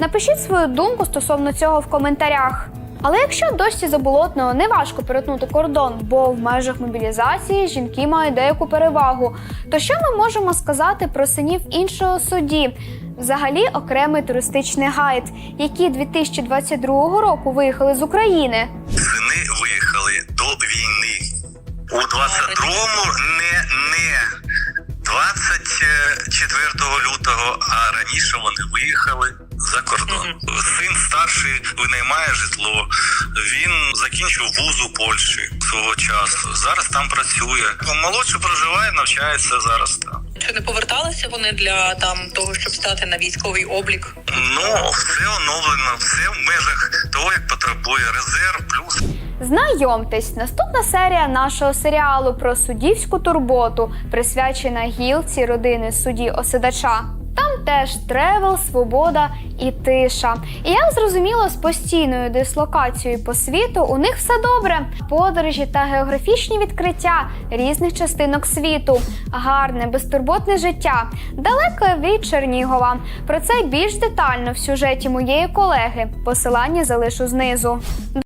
Напишіть свою думку стосовно цього в коментарях. Але якщо досі заболотного не важко перетнути кордон, бо в межах мобілізації жінки мають деяку перевагу, то що ми можемо сказати про синів іншого судді? Взагалі окремий туристичний гайд, які 2022 року виїхали з України. Сини виїхали до війни. У 22-му не, не 24 лютого, а раніше вони виїхали. Син старший винаймає житло. Він закінчив вуз у Польщі свого часу. Зараз там працює. Молодший проживає, навчається зараз там. Чи не поверталися вони для там того, щоб стати на військовий облік? Ну, все оновлено, все в межах того, як потребує резерв плюс Знайомтесь, наступна серія нашого серіалу про суддівську турботу, присвячена гілці родини судді Оседача. Теж тревел, свобода і тиша. І як зрозуміло, з постійною дислокацією по світу у них все добре. Подорожі та географічні відкриття різних частинок світу, гарне, безтурботне життя, далеко від Чернігова. Про це більш детально в сюжеті моєї колеги. Посилання залишу знизу.